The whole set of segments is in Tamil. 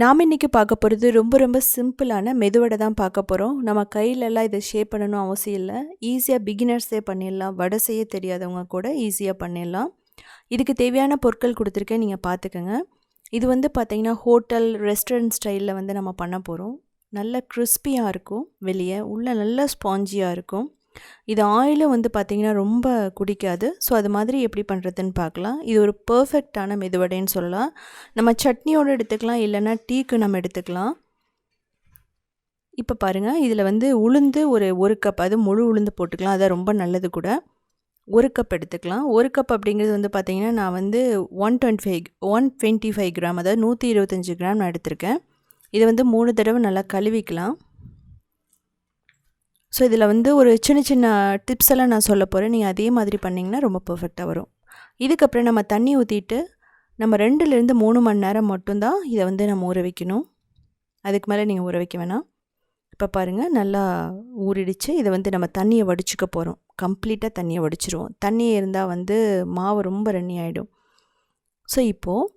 நாம் இன்றைக்கி பார்க்க போகிறது ரொம்ப ரொம்ப சிம்பிளான மெதுவடை தான் பார்க்க போகிறோம் நம்ம கையிலலாம் இதை ஷேப் பண்ணணும் அவசியம் இல்லை. ஈஸியாக பிகினர்ஸே பண்ணிடலாம். வடை செய்ய தெரியாதவங்க கூட ஈஸியாக பண்ணிடலாம். இதுக்கு தேவையான பொருட்கள் கொடுத்துருக்கேன் நீங்கள் பார்த்துக்கோங்க. இது வந்து பார்த்திங்கன்னா ஹோட்டல் ரெஸ்டாரண்ட் ஸ்டைலில் வந்து நம்ம பண்ண போகிறோம் நல்ல கிறிஸ்பியாக இருக்கும் வெளியே. உள்ளே நல்ல ஸ்பாஞ்சியாக இருக்கும். இது ஆயிலும் வந்து பார்த்திங்கன்னா ரொம்ப குடிக்காது. ஸோ அது மாதிரி எப்படி பண்ணுறதுன்னு பார்க்கலாம் இது ஒரு பர்ஃபெக்டான மெதுவடைன்னு சொல்லலாம். நம்ம சட்னியோடு எடுத்துக்கலாம் இல்லைன்னா டீக்கு நம்ம எடுத்துக்கலாம். இப்போ பாருங்கள் இதில் வந்து உளுந்து ஒரு ஒரு கப் அது முழு உளுந்து போட்டுக்கலாம். அது ரொம்ப நல்லது கூட. ஒரு கப் எடுத்துக்கலாம். ஒரு கப் அப்படிங்கிறது வந்து பார்த்திங்கன்னா நான் வந்து one twenty five one twenty five gram அதாவது நூற்றி இருபத்தஞ்சி கிராம் நான் எடுத்திருக்கேன். இதை வந்து மூணு தடவை நல்லா கழுவிக்கலாம். ஸோ இதில் வந்து ஒரு சின்ன சின்ன டிப்ஸ் எல்லாம் நான் சொல்ல போகிறேன் நீங்கள் அதே மாதிரி பண்ணிங்கன்னா ரொம்ப பர்ஃபெக்டாக வரும். இதுக்கப்புறம் நம்ம தண்ணி ஊற்றிட்டு நம்ம ரெண்டுலேருந்து மூணு மணி நேரம் மட்டும்தான் இதை வந்து நம்ம ஊற வைக்கணும். அதுக்கு மேலே நீங்கள் ஊற வைக்க வேணாம். இப்போ பாருங்கள் நல்லா ஊறிடுச்சு. இதை வந்து நம்ம தண்ணியை வடிச்சுக்க போகிறோம் கம்ப்ளீட்டாக தண்ணியை வடிச்சிருவோம். தண்ணி இருந்தால் வந்து மாவு ரொம்ப ரன்னி ஆகிடும் ஸோ இப்போது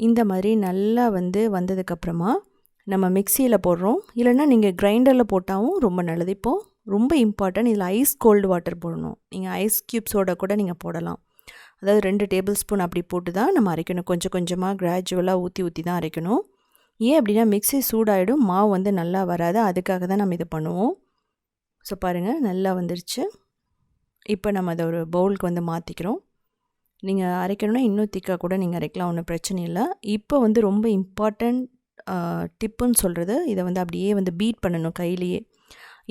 இந்த மாதிரி நல்லா வந்து வந்ததுக்கப்புறமா நம்ம மிக்சியில் போடுறோம். இல்லைன்னா நீங்கள் கிரைண்டரில் போட்டாலும் ரொம்ப நல்லது. இப்போது ரொம்ப இம்பார்ட்டன்ட் இதில் ஐஸ் கோல்டு வாட்டர் போடணும். நீங்கள் ஐஸ் க்யூப்ஸோட கூட நீங்கள் போடலாம். அதாவது ரெண்டு டேபிள் ஸ்பூன் அப்படி போட்டு தான் நம்ம அரைக்கணும். கொஞ்சம் கொஞ்சமாக கிராஜுவலாக ஊற்றி ஊற்றி தான் அரைக்கணும். ஏன் அப்படின்னா மிக்சி சூடாகிடும் மாவு வந்து நல்லா வராது. அதுக்காக தான் நம்ம இது பண்ணுவோம். ஸோ பாருங்கள் நல்லா வந்துருச்சு. இப்போ நம்ம அதை ஒரு பவுலுக்கு வந்து மாற்றிக்கிறோம் நீங்கள் அரைக்கணும்னா இன்னும் திக்காக கூட நீங்கள் அரைக்கலாம். ஒன்றும் பிரச்சனை இல்லை. இப்போ வந்து ரொம்ப இம்பார்ட்டண்ட் டிப்புன்னு சொல்கிறது இதை வந்து அப்படியே வந்து பீட் பண்ணணும் கையிலேயே.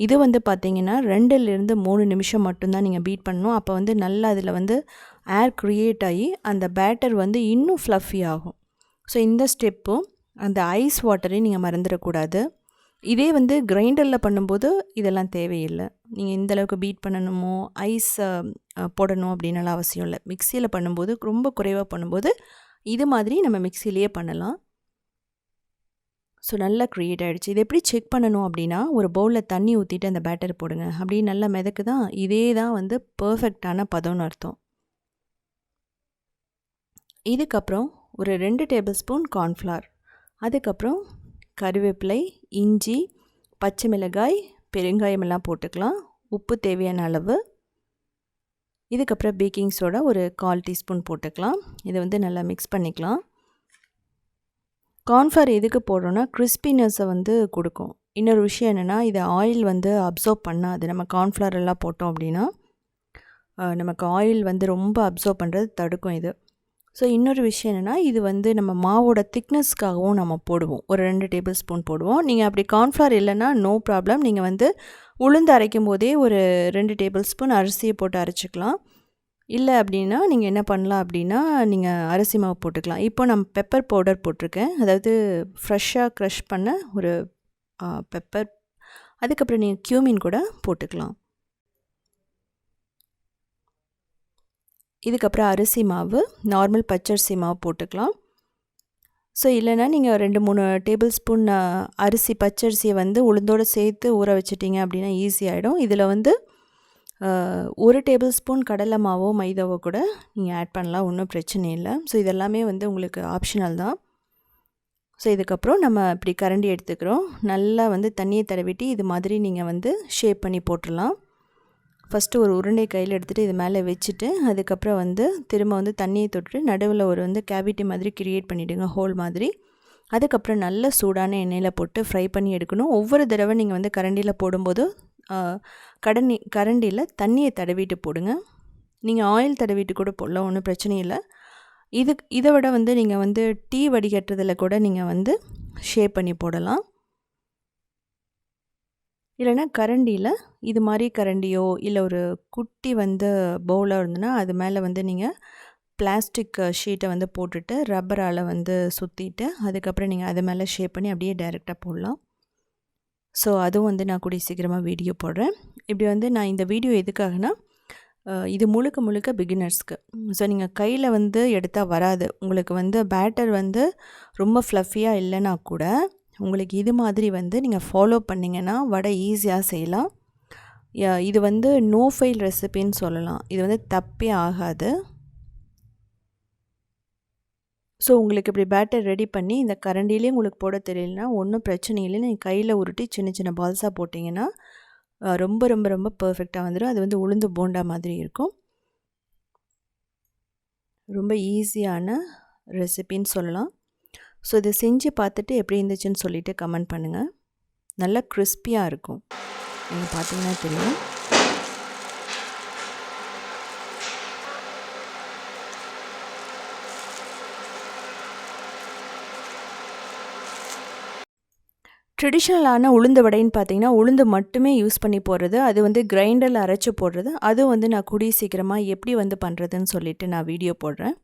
இது வந்து பார்த்திங்கன்னா ரெண்டுலேருந்து மூணு நிமிஷம் மட்டும்தான் நீங்கள் பீட் பண்ணணும். அப்போ வந்து நல்லா அதில் வந்து ஏர் க்ரியேட் ஆகி அந்த பேட்டர் வந்து இன்னும் ஃப்ளஃபி ஆகும். ஸோ இந்த ஸ்டெப்பும் அந்த ஐஸ் வாட்டரையும் நீங்கள் மறந்துடக்கூடாது. இதே வந்து கிரைண்டரில் பண்ணும்போது இதெல்லாம் தேவையில்லை. நீங்கள் இந்த அளவுக்கு பீட் பண்ணணுமோ ஐஸ் போடணும் அப்படின்னலாம் அவசியம் இல்லை. மிக்சியில் பண்ணும்போது ரொம்ப குறைவாக பண்ணும்போது இது மாதிரி நம்ம மிக்சிலேயே பண்ணலாம். ஸோ நல்லா க்ரியேட் ஆகிடுச்சு இது எப்படி செக் பண்ணணும் அப்படின்னா ஒரு பவுலில் தண்ணி ஊற்றிட்டு அந்த பேட்டர் போடுங்க. அப்படியே நல்லா மிதக்கு தான் இதே தான் வந்து பர்ஃபெக்டான பதம்னு அர்த்தம். இதுக்கப்புறம் ஒரு ரெண்டு டேபிள் ஸ்பூன் கார்ன்ஃப்ளார் அதுக்கப்புறம் கருவேப்பிலை இஞ்சி பச்சை மிளகாய் பெருங்காயம் எல்லாம் போட்டுக்கலாம். உப்பு தேவையான அளவு. இதுக்கப்புறம் பேக்கிங் சோடா ஒரு கால் டீஸ்பூன் போட்டுக்கலாம். இதை வந்து நல்லா மிக்ஸ் பண்ணிக்கலாம். கார்ன்ஃப்ளவர் எதுக்கு போடுறோன்னா கிறிஸ்பினஸை வந்து கொடுக்கும். இன்னொரு விஷயம் என்னென்னா இது ஆயில் வந்து அப்சர்வ் பண்ணாது. நம்ம கார்ன்ஃப்ளவர் எல்லாம் போட்டோம் அப்படின்னா நமக்கு ஆயில் வந்து ரொம்ப அப்சர்வ் பண்ணுறது தடுக்கும் இது. ஸோ இன்னொரு விஷயம் என்னென்னா இது வந்து நம்ம மாவோட திக்னஸ்க்காகவும் நம்ம போடுவோம். ஒரு ரெண்டு டேபிள் ஸ்பூன் போடுவோம். நீங்கள் அப்படி கார்ன்ஃப்ளவர் இல்லைன்னா நோ ப்ராப்ளம் நீங்கள் வந்து உளுந்து அரைக்கும் போதே ஒரு ரெண்டு டேபிள் ஸ்பூன் அரிசியை போட்டு அரைச்சிக்கலாம். இல்லை அப்படின்னா நீங்கள் என்ன பண்ணலாம் அப்படின்னா நீங்கள் அரிசி மாவு போட்டுக்கலாம். இப்போ நான் பெப்பர் பவுடர் போட்டிருக்கேன். அதாவது ஃப்ரெஷ்ஷாக க்ரஷ் பண்ண ஒரு பெப்பர் அதுக்கப்புறம் நீங்கள் க்யூமின் கூட போட்டுக்கலாம். இதுக்கப்புறம் அரிசி மாவு நார்மல் பச்சரிசி மாவு போட்டுக்கலாம். ஸோ இல்லைனா நீங்கள் ரெண்டு மூணு டேபிள் ஸ்பூன் அரிசி பச்சரிசியை வந்து உளுந்தோடு சேர்த்து ஊற வச்சிட்டிங்க அப்படின்னா ஈஸி ஆகிடும் இதில் வந்து ஒரு டேபிள் ஸ்பூன் கடலை மாவோ மைதாவோ கூட நீங்கள் ஆட் பண்ணலாம். ஒன்றும் பிரச்சனை இல்லை. ஸோ இதெல்லாமே வந்து உங்களுக்கு ஆப்ஷனல் தான். ஸோ இதுக்கப்புறம் நம்ம இப்படி கரண்டி எடுத்துக்கிறோம். நல்லா வந்து தண்ணியை தடவிட்டு இது மாதிரி நீங்கள் வந்து ஷேப் பண்ணி போட்டுடலாம். ஃபஸ்ட்டு ஒரு உருண்டை கையில் எடுத்துகிட்டு இது மேலே வச்சுட்டு அதுக்கப்புறம் வந்து திரும்ப வந்து தண்ணியை தொட்டுட்டு நடுவில் ஒரு வந்து கேவிட்டி மாதிரி க்ரியேட் பண்ணிவிடுங்க ஹோல் மாதிரி. அதுக்கப்புறம் நல்ல சூடான எண்ணெயில் போட்டு ஃப்ரை பண்ணி எடுக்கணும். ஒவ்வொரு தடவை நீங்கள் வந்து கரண்டியில் போடும்போது கடனி கரண்டியில் தண்ணியை தடவிட்டு போடுங்க. நீங்கள் ஆயில் தடவிட்டு கூட போடலாம் ஒன்றும் பிரச்சனை இல்லை. இது இதை விட வந்து நீங்கள் வந்து டீ வடிகட்டுறதில் கூட நீங்கள் வந்து ஷேப் பண்ணி போடலாம். இல்லைன்னா கரண்டியில் இது மாதிரி கரண்டியோ இல்லை ஒரு குட்டி வந்து பவுலாக இருந்ததுன்னா அது மேலே வந்து நீங்கள் பிளாஸ்டிக் ஷீட்டை வந்து போட்டுட்டு ரப்பரால் வந்து சுற்றிட்டு அதுக்கப்புறம் நீங்கள் அது மேலே ஷேப் பண்ணி அப்படியே டைரெக்டாக போடலாம். ஸோ அதுவும் வந்து நான் கூடிய சீக்கிரமாக வீடியோ போடுறேன். இப்படி வந்து நான் இந்த வீடியோ எதுக்காகனா இது முழுக்க முழுக்க பிகினர்ஸ்க்கு ஸோ நீங்கள் கையில் வந்து எடுத்தால் வராது. உங்களுக்கு வந்து பேட்டர் வந்து ரொம்ப ஃப்ளஃபியாக இல்லைன்னா கூட உங்களுக்கு இது மாதிரி வந்து நீங்கள் ஃபாலோ பண்ணிங்கன்னா வடை ஈஸியாக செய்யலாம். இது வந்து நோ ஃபெயில் ரெசிபின்னு சொல்லலாம். இது வந்து தப்பே ஆகாது. ஸோ உங்களுக்கு இப்படி பேட்டர் ரெடி பண்ணி இந்த கரண்டிலேயே உங்களுக்கு போட தெரியலனா ஒன்றும் பிரச்சனை இல்லை. நீங்கள் கையில் உருட்டி சின்ன சின்ன பால்ஸாக போட்டிங்கன்னா ரொம்ப ரொம்ப ரொம்ப பர்ஃபெக்டாக வந்துடும் அது வந்து உளுந்து போண்டா மாதிரி இருக்கும். ரொம்ப ஈஸியான ரெசிபின்னு சொல்லலாம். ஸோ இதை செஞ்சு பார்த்துட்டு எப்படி இருந்துச்சுன்னு சொல்லிவிட்டு கமெண்ட் பண்ணுங்கள் நல்லா கிறிஸ்பியாக இருக்கும். நீங்கள் பார்த்தீங்கன்னா தெரியும். ட்ரெடிஷ்னலான உளுந்து வடைன்னு பார்த்தீங்கன்னா உளுந்து மட்டுமே யூஸ் பண்ணி போடுறது அது வந்து கிரைண்டரில் அரைச்சி போடுறது அதுவும் வந்து நான் கூடிய சீக்கிரமாக எப்படி வந்து பண்ணுறதுன்னு சொல்லிட்டு நான் வீடியோ போடுறேன்.